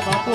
આ બાપુ